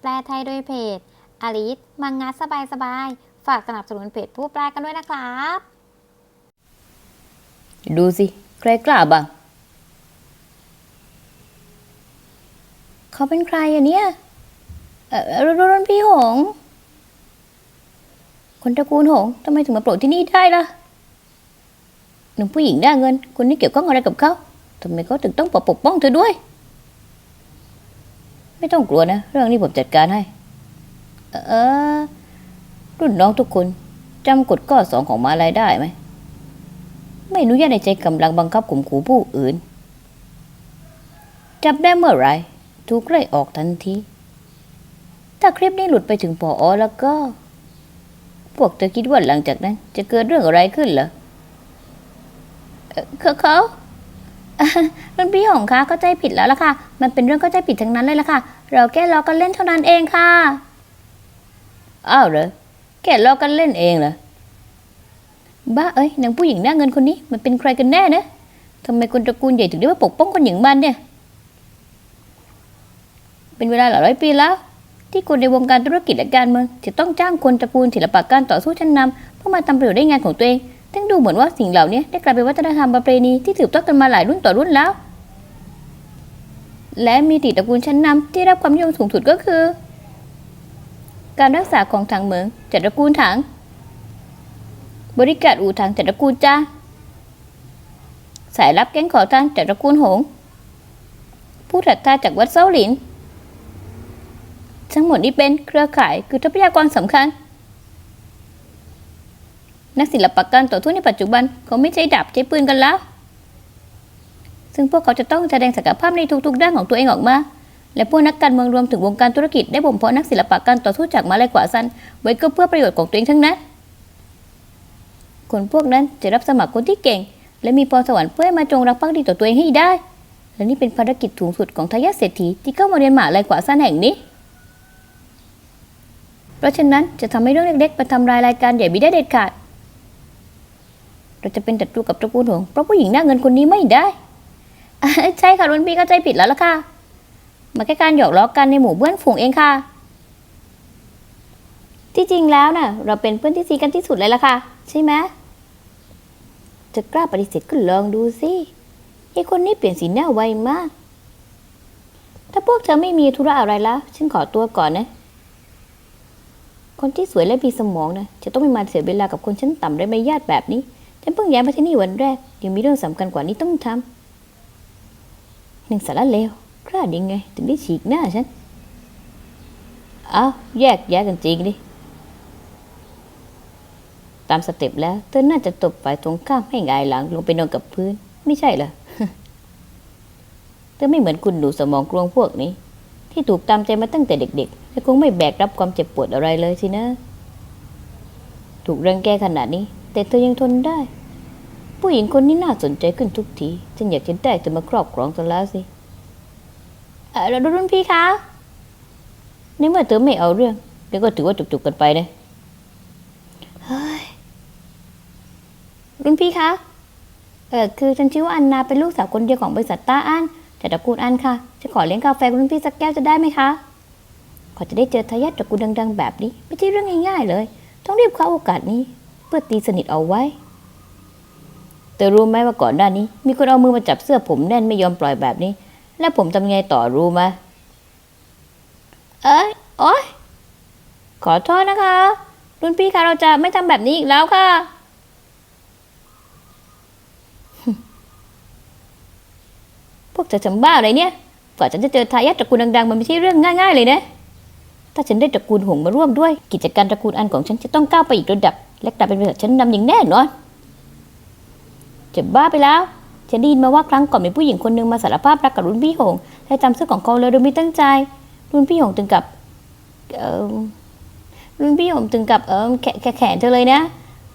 แปลไทยโดยเพจอลิสมังงะสบายสบายๆฝากสนับสนุนเพจผู้แปลกันด้วยนะครับ ดูสิ ใครกล้าบ้างเขาเป็นใครอะเนี่ยเออรุ่นรุ่นพี่หง คนตระกูลหงทำไมถึงมาโปรดที่นี่ได้ล่ะหนุ่มผู้หญิงได้เงินคนนี้เกี่ยวข้องอะไรกับเขาทำไมเขาถึงต้องปกป้องเธอด้วย ไม่ต้องกลัวนะ เรื่องนี้ผมจัดการให้ เออ รุ่นน้องทุกคนจำกฎข้อสองของมาลายได้ไหม ไม่อนุญาตในใจกำลังบังคับข่มขู่ผู้อื่น จับได้เมื่อไหรถูกไล่ออกทันที ถ้าคลิปนี้หลุดไปถึงปออแล้วก็ พวกเธอคิดว่าหลังจากนั้น จะเกิดเรื่องอะไรขึ้นเหรอเขาเขา รุ่นพี่หงคะเข้าใจผิดแล้วล่ะค่ะ มันเป็นเรื่องเข้าใจผิดทั้งนั้นเลยล่ะค่ะ เราแค่ล้อกันเล่นเท่านั้นเองค่ะอ้าวเหรอแค่ล้อกันเล่นเองเหรอบ้าเอ้ยนางผู้หญิงหน้าเงินคนนี้มันเป็นใครกันแน่นะทำไมคนตระกูลใหญ่ถึงได้มาปกป้องคนอย่างมันเนี่ย เป็นเวลาหลายร้อยปีแล้ว ที่คนในวงการธุรกิจและการเมืองจะต้องจ้างคนตระกูลศิลปะการต่อสู้ชั้นนำเพื่อมาทำประโยชน์ได้งานของตัวเอง ทั้งดูเหมือนว่าสิ่งเหล่านี้ได้กลายเป็นวัฒนธรรมประเพณีที่สืบทอดกันมาหลายรุ่นต่อรุ่นแล้ว และมีติตระกูลชั้นนำที่รับความนิยมสูงสุดก็คือ การรักษาของทางเหมืองจากตระกูลถัง บริการอู่ทางจากตระกูลจ้าสายรับแก๊งขอทานจากตระกูลหง ผู้ถัดทาจากวัดเซาหลิน ทั้งหมดนี้เป็นเครือข่ายคือทรัพยากรสำคัญ นักศิลปกรต่อสู้ในปัจจุบันเขาไม่ใช้ดาบใช้ปืนกันแล้ว ซึ่งพวกเขาจะต้องแสดงศักยภาพในทุกๆด้านของตัวเองออกมา และพวกนักการเมืองรวมถึงวงการธุรกิจได้บ่มเพาะนักศิลปะการต่อสู้จากมาลายกว่าซันไว้ก็เพื่อประโยชน์ของตัวเองทั้งนั้น คนพวกนั้นจะรับสมัครคนที่เก่ง และมีพรสวรรค์เพื่อให้มาจงรักภักดีต่อตัวเองให้ได้ และนี่เป็นภารกิจสูงสุดของทายาทเศรษฐีที่เข้ามาเรียนมหาลัยกว่าสั้นแห่งนี้เพราะฉะนั้นจะทำให้เรื่องเล็กๆมาทำลายรายการใหญ่ไม่ได้เด็ดขาด เราจะเป็นศัตรูกับตระกูลหงเพราะผู้หญิงหน้าเงินคนนี้ไม่ได้ ใช่ค่ะรุ่นพี่เข้าใจผิดแล้วล่ะค่ะมาแค่การหยอกล้อกันในหมู่เพื่อนฝูงเองค่ะ ที่จริงแล้วน่ะ เราเป็นเพื่อนที่ซีกันที่สุดเลยล่ะค่ะ ใช่ไหมจะกล้าปฏิเสธก็ลองดูสิไอ้คนนี้เปลี่ยนสีหน้าไวมาก ถ้าพวกเธอไม่มีธุระอะไรแล้ว ฉันขอตัวก่อนนะ คนที่สวยและมีสมองนะจะต้องไม่มาเสียเวลากับคนชั้นต่ำไร้มารยาทแบบนี้ ฉันเพิ่งย้ายมาที่นี่วันแรก ยังมีเรื่องสำคัญกว่านี้ต้องทำหนึ่งสารเลวกล้าดีไง ถึงได้ฉีกหน้าฉัน เอาแยกย้ายกันจริงดิ ตามสเต็ปแล้ว เธอน่าจะตบฝ่ายตรงข้ามให้งายหลังลงไปนอนกับพื้น ไม่ใช่เหรอเธอไม่เหมือนคุณหนูสมองกลวงพวกนี้ ที่ถูกตามใจมาตั้งแต่เด็กๆและคงไม่แบกรับความเจ็บปวดอะไรเลยสินะ ถูกรังแกขนาดนี้ แต่เธอยังทนได้ ผู้หญิงคนนี้น่าสนใจขึ้นทุกที ฉันอยากจะได้เธอมาครอบครองซะแล้วสิเออแล้วรุ่นพี่คะในเมื่อเธอไม่เอาเรื่องเดี๋ยวก็ถือว่าจบๆกันไปนะรุ่นพี่คะเออคือฉันชื่อว่าอันนาเป็นลูกสาวคนเดียวของบริษัทต้าอันจากตระกูลอันค่ะ จะขอเลี้ยงกาแฟรุ่นพี่สักแก้วจะได้ไหมคะขอจะได้เจอทายาทตระกูลดัง ๆ แบบนี้ ไม่ใช่เรื่องง่ายๆเลย ต้องรีบคว้าโอกาสนี้ เพื่อตีสนิทเอาไว้แต่รู้ไหมว่าก่อนหน้านี้ มีคนเอามือมาจับเสื้อผมแน่นไม่ยอมปล่อยแบบนี้ แล้วผมทำไงต่อรู้ไหมเอ้ยโอ๊ยขอโทษนะคะ รุ่นพี่คะเราจะไม่ทำแบบนี้อีกแล้วค่ะ พวกเธอทำบ้าอะไรเนี่ย กว่าฉันจะเจอทายาทตระกูลดังๆ มันไม่ใช่เรื่องง่ายๆเลยนะ ถ้าฉันได้ตระกูลหงมาร่วมด้วย กิจการตระกูลอันของฉันจะต้องก้าวไปอีกระดับ และกลายเป็นบริษัทชั้นนำอย่างแน่นอนจะบ้าไปแล้วฉันได้ยินมาว่าครั้งก่อนมีผู้หญิงคนหนึ่งมาสารภาพรักกับรุ่นพี่หงและจำเสื้อของเขาเลยโดยไม่ตั้งใจ รุ่นพี่หงถึงกับรุ่นพี่หงถึงกับเออแขแขแขนเธอเลยนะ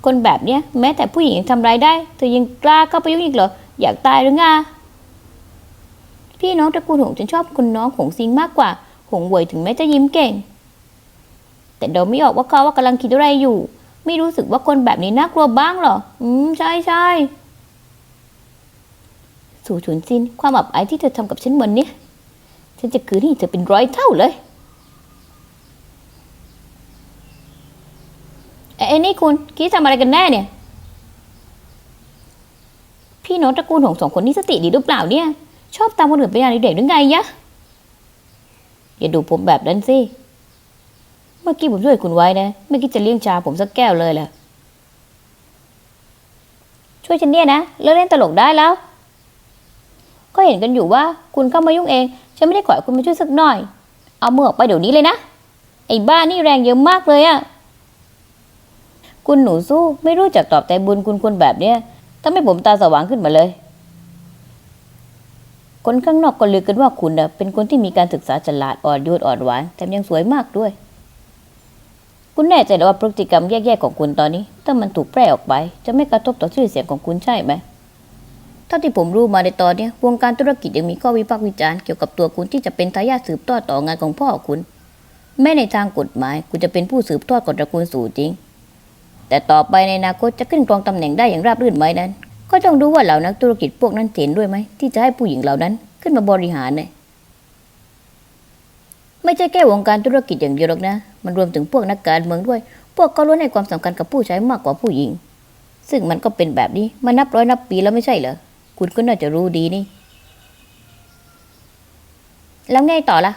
คนแบบเนี้ยแม้แต่ผู้หญิงยังทำร้ายได้ เธอยังกล้าเข้าไปยุ่งอีกเหรออยากตายหรือไงพี่น้องตระกูลหงฉันชอบคุณน้องหงซิงมากกว่า หงเวยถึงแม้จะยิ้มเก่ง แต่เดาไม่ออกว่าเขาว่ากำลังคิดอะไรอยู่ ไม่รู้สึกว่าคนแบบนี้น่ากลัวบ้างหรอ อืม ใช่ใช่สู่ฉุนจิน ความอับอายที่เธอทำกับฉันวันนี้ ฉันจะคืนให้เธอเป็นร้อยเท่าเลย เอ้นี่คุณ คิดทำอะไรกันแน่เนี่ย พี่น้องตระกูลของสองคนนี้สติดีหรือเปล่าเนี่ย ชอบตามคนอื่นไปงานเด็กๆหรือไงยะ อย่าดูผมแบบนั้นสิ เมื่อกี้ผมช่วยคุณไว้นะ ไม่คิดจะเลี้ยงชาผมสักแก้วเลยแหละช่วยฉันเนี่ยนะเลิกเล่นตลกได้แล้ว ก็เห็นกันอยู่ว่าคุณเข้ามายุ่งเอง ฉันไม่ได้ขอคุณมาช่วยสักหน่อย เอาเมือออกไปเดี๋ยวนี้เลยนะ ไอ้บ้านี่แรงเยอะมากเลยอะคุณหนูสู้ไม่รู้จักตอบแต่บุญคุณคนแบบเนี้ยทำให้ผมตาสว่างขึ้นมาเลย คนข้างนอกก็ลือกันว่าคุณน่ะเป็นคนที่มีการศึกษาฉลาดอ่อนโยนอ่อนหวานแถมยังสวยมากด้วย คุณแน่ใจเหรือว่าพฤติกรรมแย่ๆของคุณตอนนี้ ถ้ามันถูกแพร่ออกไป จะไม่กระทบต่อชื่อเสียงของคุณใช่ไหมเท่าที่ผมรู้มาในตอนนี้วงการธุรกิจยังมีข้อวิพากษ์วิจารณ์เกี่ยวกับตัวคุณที่จะเป็นทายาทสืบทอดต่องานของพ่อคุณ แม้ในทางกฎหมาย คุณจะเป็นผู้สืบทอดของตระกูลสู่จริง แต่ต่อไปในอนาคตจะขึ้นครองตำแหน่งได้อย่างราบรื่นไหมนั้น ก็ต้องดูว่าเหล่านักธุรกิจพวกนั้นเห็นด้วยไหมที่จะให้ผู้หญิงเหล่านั้นขึ้นมาบริหารเนี่ยไม่ใช่แค่วงการธุรกิจอย่างเดียวหรอกนะ มันรวมถึงพวกนักการเมืองด้วย พวกก็ล้วนให้ความสำคัญกับผู้ใช้มากกว่าผู้หญิง ซึ่งมันก็เป็นแบบนี้มานับร้อยนับปีแล้วไม่ใช่เหรอ คุณก็น่าจะรู้ดีนี่ แล้วไงต่อล่ะ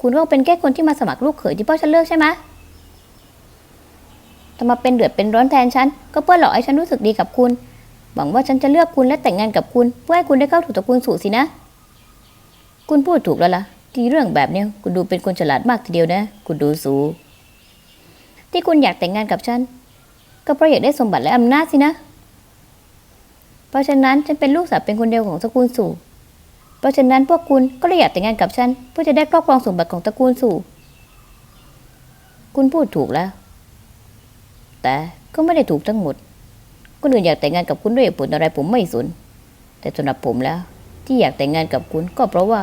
คุณก็เป็นแค่คนที่มาสมัครลูกเขยที่พ่อฉันเลือกใช่ไหมจะมาเป็นเดือดเป็นร้อนแทนฉัน ก็เพื่อหลอกให้ฉันรู้สึกดีกับคุณ หวังว่าฉันจะเลือกคุณและแต่งงานกับคุณ เพื่อให้คุณได้เข้าถูกตระกูลสู่สินะ คุณพูดถูกแล้วล่ะ ที่เรื่องแบบเนี้ยคุณดูเป็นคนฉลาดมากทีเดียวนะ คุณดูสู ที่คุณอยากแต่งงานกับฉัน ก็เพราะอยากได้สมบัติและอำนาจสินะ เพราะฉะนั้นฉันเป็นลูกสาวเป็นคนเดียวของตระกูลสู่ เพราะฉะนั้นพวกคุณก็เลยอยากแต่งงานกับฉันเพื่อจะได้ครอบครองสมบัติของตระกูลสู่ คุณพูดถูกแล้ว แต่ก็ไม่ได้ถูกทั้งหมดคนอื่นอยากแต่งงานกับคุณด้วยเหตุผลอะไรผมไม่สนแต่สำหรับผมแล้ว ที่อยากแต่งงานกับคุณก็เพราะว่า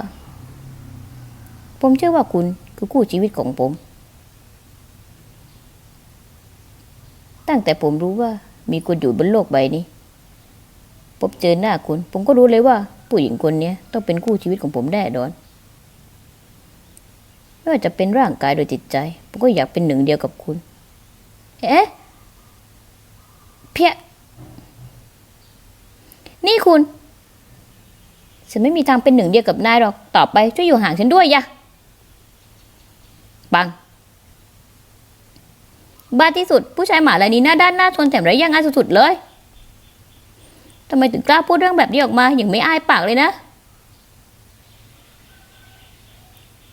ผมเชื่อว่าคุณคือคู่ชีวิตของผม ตั้งแต่ผมรู้ว่ามีคุณอยู่บนโลกใบนี้ผมเจอหน้าคุณ ผมก็รู้เลยว่า ผู้หญิงคนเนี้ยต้องเป็นคู่ชีวิตของผมแน่นอนไม่ว่าจะเป็นร่างกายโดยจิตใจ ผมก็อยากเป็นหนึ่งเดียวกับคุณ เอ๊ะเพี้ยนี่คุณ ฉันไม่มีทางเป็นหนึ่งเดียวกับนายหรอก ต่อไปช่วยอยู่ห่างฉันด้วยยะ ปังบ้าที่สุดผู้ชายหมาลายนี้หน้าด้านหน้าทนแถมไร้ยังอายสุดๆเลยทำไมถึงกล้าพูดเรื่องแบบนี้ออกมาอย่างไม่อายปากเลยนะ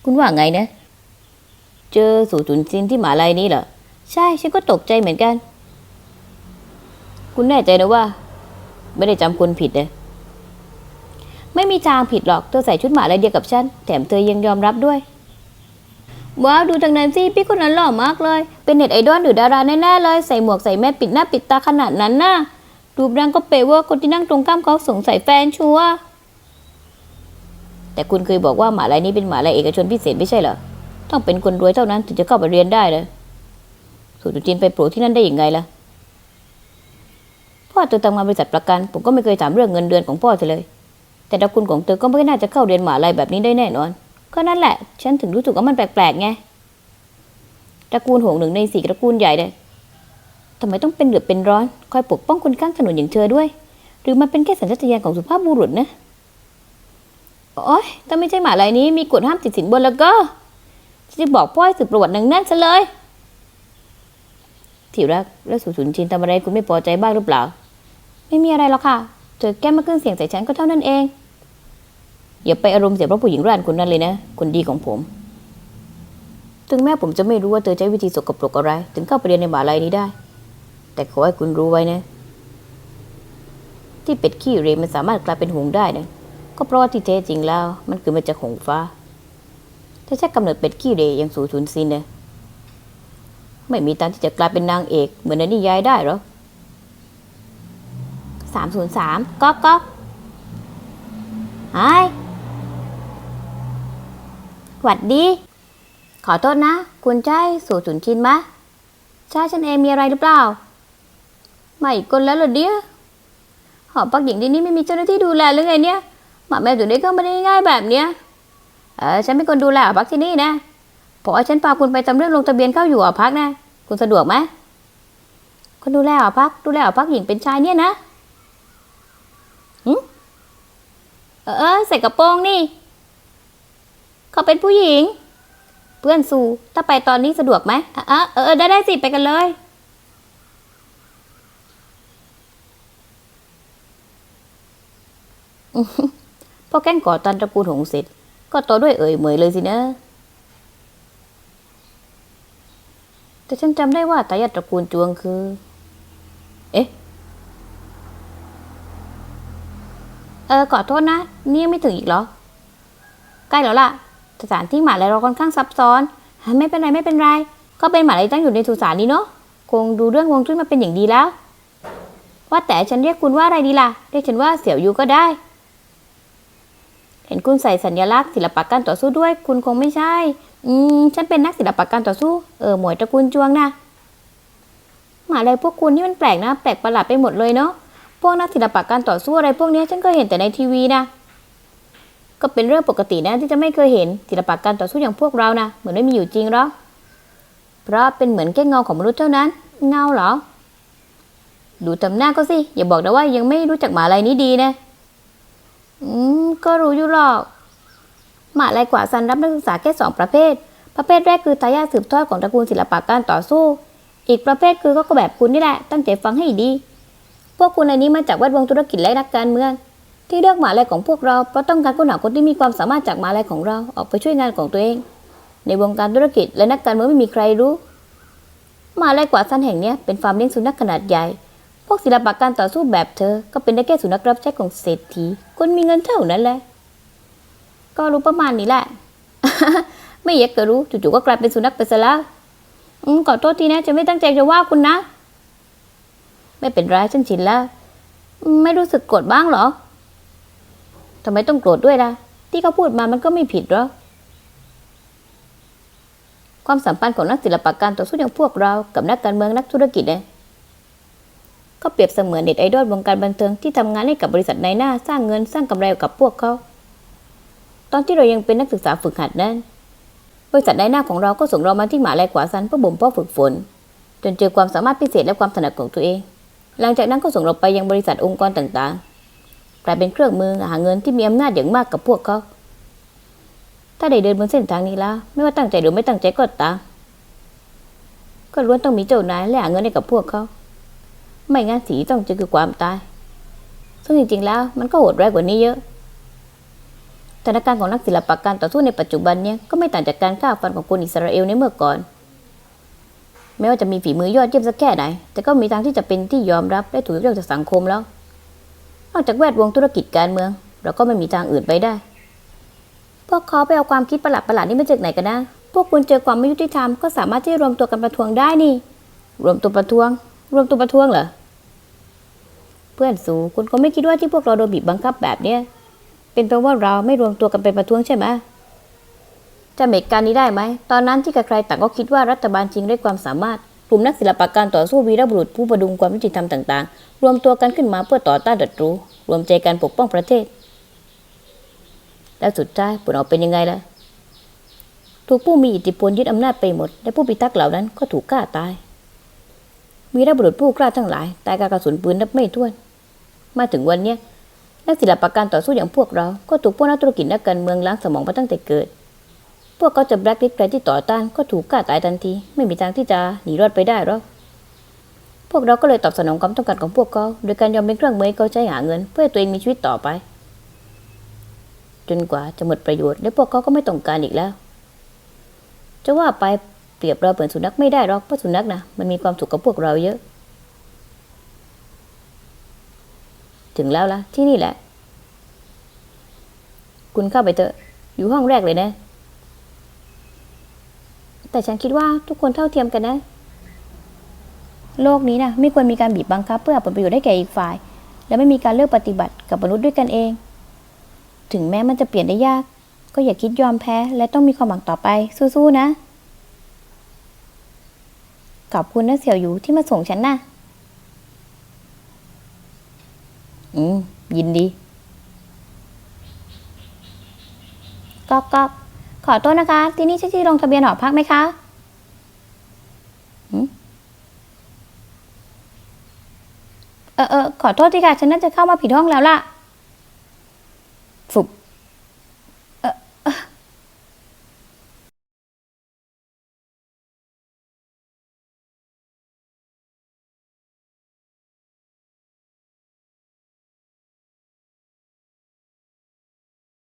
คุณว่าไงนะ เจอสู่จุนซินที่หมาลัยนี้เหรอ ใช่ฉันก็ตกใจเหมือนกัน คุณแน่ใจนะว่า ไม่ได้จำคนผิดนะไม่มีทางผิดหรอกเธอใส่ชุดหมาลัยเดียวกับฉัน แถมเธอยังยอมรับด้วย ว้าวดูทางนั้นสิพี่คนนั้นหล่อมากเลย เป็นเน็ตไอดอลหรือดาราแน่ๆเลย ใส่หมวกใส่แมสปิดหน้าปิดตาขนาดนั้นน่ะรูปร่างก็เปเว่าคนที่นั่งตรงข้ามเขาสงสัยแฟนชัวแต่คุณเคยบอกว่าหมาลัยนี้เป็นหมาลัยเอกชนพิเศษไม่ใช่เหรอต้องเป็นคนรวยเท่านั้นถึงจะเข้าไปเรียนได้เลยสุจุจินไปโปรที่นั่นได้ยังไงล่ะพ่อเธอทำงานบริษัทประกัน ผมก็ไม่เคยถามเรื่องเงินเดือนของพ่อเธอเลย แต่ตระกูลของเธอก็ไม่น่าจะเข้าเรียนหมาลัยแบบนี้ได้แน่นอน ก็นั่นแหละ ฉันถึงรู้สึกว่ามันแปลกๆไงตระกูลหงหนึ่งในสี่ตระกูลใหญ่เลยทำไมต้องเป็นเดือเป็นร้อน คอยปกป้องคนข้างถนนอย่างเธอด้วย หรือมันเป็นแค่สัญชาตญาณของสุภาพบุรุษนะโอ๊ยถ้าไม่ใช่หมาลัยนี้มีกฎห้ามติดสินบนแล้วก็จะบอกพ่อให้สืบประวัติหนังแน่นซะเลยที่รักแล้วสุสุนชินทำอะไรคุณไม่พอใจบ้างหรือเปล่า ไม่มีอะไรหรอกค่ะเธอแก้มาขึ้นเสียงใส่ฉันก็เท่านั้นเอง อย่าไปอารมณ์เสียเพราะผู้หญิงร้านคนนั้นเลยนะ คนดีของผม ถึงแม้ผมจะไม่รู้ว่าเธอใช้วิธีสกปรกอะไร ถึงเข้าไปเรียนในมหาลัยนี้ได้ แต่ขอให้คุณรู้ไว้นะ ที่เป็ดขี้เรมันสามารถกลายเป็นหงส์ได้นะก็เพราะว่าที่แท้จริงแล้ว มันคือมาจากหงฟ้า ถ้าใช้กำเนิดเป็ดขี้เรอย่างสูชุนซินเนี่ยไม่มีทางที่จะกลายเป็นนางเอก เหมือนในนิยายได้หรอสามศูนย์สามก๊อกก๊อกไฮ หวัดดี ขอโทษนะ คุณใช่สูชุนชินมะใช่ฉันเองมีอะไรหรือเปล่า ไม่อีกคนแล้วเหรอเดียหอพักหญิงที่นี่ไม่มีเจ้าหน้าที่ดูแลหรือไงเนี่ยหมาแมวถึงได้เข้ามาได้ง่ายแบบเนี้ยเออฉันเป็นคนดูแลหอพักที่นี่นะพอฉันพาคุณไปทำเรื่องลงทะเบียนเข้าอยู่หอพักนะ คุณสะดวกไหมคนดูแลหอพัก ดูแลหอพักหญิงเป็นชายเนี่ยนะเออใส่กระโปรงนี่ เขาเป็นผู้หญิง เพื่อนสูถ้าไปตอนนี้สะดวกไหมอะเออเออได้ได้สิไปกันเลยอื้อหือพอแก้งก่อตันตระกูลหงส์เสร็จก็ต่อด้วยเอ่ยเหมยเลยสินะแต่ฉันจำได้ว่าตายาตระกูลจวงคือ เอ๊ะ เออขอโทษนะ นี่ยังไม่ถึงอีกเหรอ ใกล้แล้วล่ะ สถานที่หมาลัยเราค่อนข้างซับซ้อน ไม่เป็นไรไม่เป็นไร ก็เป็นหมาลัยตั้งอยู่ในสุสานนี้เนาะ คงดูเรื่องวงจุ้ยมาเป็นอย่างดีแล้ว ว่าแต่ฉันเรียกคุณว่าอะไรดีล่ะ เรียกฉันว่าเสี่ยวยูก็ได้ เห็นคุณใส่สัญลักษณ์ศิลปะการต่อสู้ด้วย คุณคงไม่ใช่ อืม ฉันเป็นนักศิลปะการต่อสู้ เออ หมวยตระกูลจวงนะหมาลัยพวกคุณนี่มันแปลกนะ แปลกประหลาดไปหมดเลยเนาะ พวกนักศิลปะการต่อสู้อะไรพวกนี้ฉันก็เห็นแต่ในทีวีนะ ก็เป็นเรื่องปกตินะที่จะไม่เคยเห็นศิลปะการต่อสู้อย่างพวกเรานะเหมือนไม่มีอยู่จริงหรอกเพราะเป็นเหมือนแค่เงาของมนุษย์เท่านั้น เงาเหรอ ดูทำหน้าก็สิอย่าบอกนะว่ายังไม่รู้จักหมาลัยนี้ดีนะ อืมก็รู้อยู่หรอกหมาลัยกว่าซันรับนักศึกษาแค่สองประเภท ประเภทแรกคือทายาทสืบทอดของตระกูลศิลปะการต่อสู้ อีกประเภทคือก็แบบคุณนี่แหละตั้งใจฟังให้ดี พวกคุณในนี้มาจากแวดวงธุรกิจและนักการเมือง ที่เลือกหมาลัยของพวกเราเพราะต้องการค้นหาคนที่มีความสามารถจากหมาลัยของเราออกไปช่วยงานของตัวเอง ในวงการธุรกิจและนักการเมืองไม่มีใครรู้หมาลัยกว่าซันแห่งนี้เป็นฟาร์มเลี้ยงสุนัขขนาดใหญ่ พวกศิลปะการต่อสู้แบบเธอ ก็เป็นได้แค่สุนัขรับใช้ของเศรษฐีคนมีเงินเท่านั้นแหละก็รู้ประมาณนี้แหละ ไม่อยากจะรู้จู่ๆก็กลายเป็นสุนัขไปซะแล้วอืมขอโทษทีนะจะไม่ตั้งใจจะว่าคุณนะ ไม่เป็นไรฉันชินแล้ว ไม่รู้สึกโกรธบ้างหรอ ทำไมต้องโกรธด้วยล่ะ ที่เขาพูดมามันก็ไม่ผิดหรอกความสัมพันธ์ของนักศิลปะการต่อสู้อย่างพวกเรา กับนักการเมืองนักธุรกิจเนี่ยก็เปรียบเสมือนเน็ตไอดอลวงการบันเทิงที่ทำงานให้กับบริษัทในหน้าสร้างเงินสร้างกำไรกับพวกเขา ตอนที่เรายังเป็นนักศึกษาฝึกหัดนั้น บริษัทในหน้าของเราก็ส่งเรามาที่หมหาลัยกว่าซันเพื่อบ่มเพาะฝึกฝน จนเจอความสามารถพิเศษและความถนัดของตัวเอง หลังจากนั้นก็ส่งเราไปยังบริษัทองค์กรต่างๆ กลายเป็นเครื่องมือหาเงินที่มีอำนาจอย่างมากกับพวกเขาถ้าได้เดินบนเส้นทางนี้แล้ว ไม่ว่าตั้งใจหรือไม่ตั้งใจก็ตามก็ล้วนต้องมีเจ้านายและหาเงินให้กับพวกเขา ไม่งั้นสีต้องเจอคือความตาย ซึ่งจริงๆแล้วมันก็โหดร้ายกว่านี้เยอะสถานการณ์ของนักศิลปะการต่อสู้ในปัจจุบันเนี่ยก็ไม่ต่างจากการฆ่าฟันของคนอิสราเอลในเมื่อก่อน แม้ว่าจะมีฝีมือยอดเยี่ยมสักแค่ไหน แต่ก็มีทางที่จะเป็นที่ยอมรับและถูกยกย่องจากสังคมแล้ว นอกจากแวดวงธุรกิจการเมือง เราก็ไม่มีทางอื่นไปได้ พวกเขาไปเอาความคิดประหลาดประหลาดๆนี้มาจากไหนกันนะ พวกคุณเจอความไม่ยุติธรรมก็สามารถที่จะรวมตัวกันประท้วงได้นี่ รวมตัวประท้วง รวมตัวประท้วงเหรอ เพื่อนสูคุณก็ไม่คิดว่าที่พวกเราโดนบีบบังคับแบบเนี้ยเป็นเพราะว่าเราไม่รวมตัวกันเป็นประท้วงใช่ไหมจำเหตุการณ์นี้ได้ไหม ตอนนั้นที่ใครๆต่างก็คิดว่ารัฐบาลจริงได้ความสามารถ กลุ่มนักศิลปะการต่อสู้วีรบุรุษผู้ประดุงความยุติธรรมต่างๆ รวมตัวกันขึ้นมาเพื่อต่อต้านศัตรูรวมใจกันปกป้องประเทศ แล้วสุดท้ายผลออกเป็นยังไงล่ะ ถูกผู้มีอิทธิพลยึดอำนาจไปหมด และผู้พิทักษ์เหล่านั้นก็ถูกฆ่าตาย วีรบุรุษผู้กล้าทั้งหลาย ตายกับกระสุนปืนนับไม่ถ้วน มาถึงวันเนี้ยนักศิลปะการต่อสู้อย่างพวกเรา ก็ถูกพวกนักธุรกิจนักการเมืองล้างสมองมาตั้งแต่เกิด วกเขาจะแบล็คลิสต์ใครที่ต่อต้านก็ถูกฆ่าตายทันที ไม่มีทางที่จะหนีรอดไปได้หรอกพวกเราก็เลยตอบสนองความต้องการของพวกเขา โดยการยอมเป็นเครื่องมือให้เขาใช้หาเงิน เพื่อให้ตัวเองมีชีวิตต่อไป จนกว่าจะหมดประโยชน์และพวกเขาก็ไม่ต้องการอีกแล้ว จะว่าไปเปรียบเราเหมือนสุนัขไม่ได้หรอกเพราะสุนัขนะมันมีความสุขกับพวกเราเยอะ ถึงแล้วล่ะที่นี่แหละ คุณเข้าไปเถอะอยู่ห้องแรกเลยนะ แต่ฉันคิดว่าทุกคนเท่าเทียมกันนะ โลกนี้นะไม่ควรมีการบีบบังคับเพื่อหาผลประโยชน์ให้แก่อีกฝ่าย และไม่มีการเลือกปฏิบัติกับมนุษย์ด้วยกันเอง ถึงแม้มันจะเปลี่ยนได้ยาก ก็อย่าคิดยอมแพ้ และต้องมีความหวังต่อไป สู้ๆนะ ขอบคุณนะเสี่ยวหยูที่มาส่งฉันนะอืมยินดีก๊อกก๊อก ขอโทษนะคะ ที่นี่ใช่ที่ลงทะเบียนหอพักไหมคะเออเออขอโทษทีค่ะ ฉันน่าจะเข้ามาผิดห้องแล้วล่ะ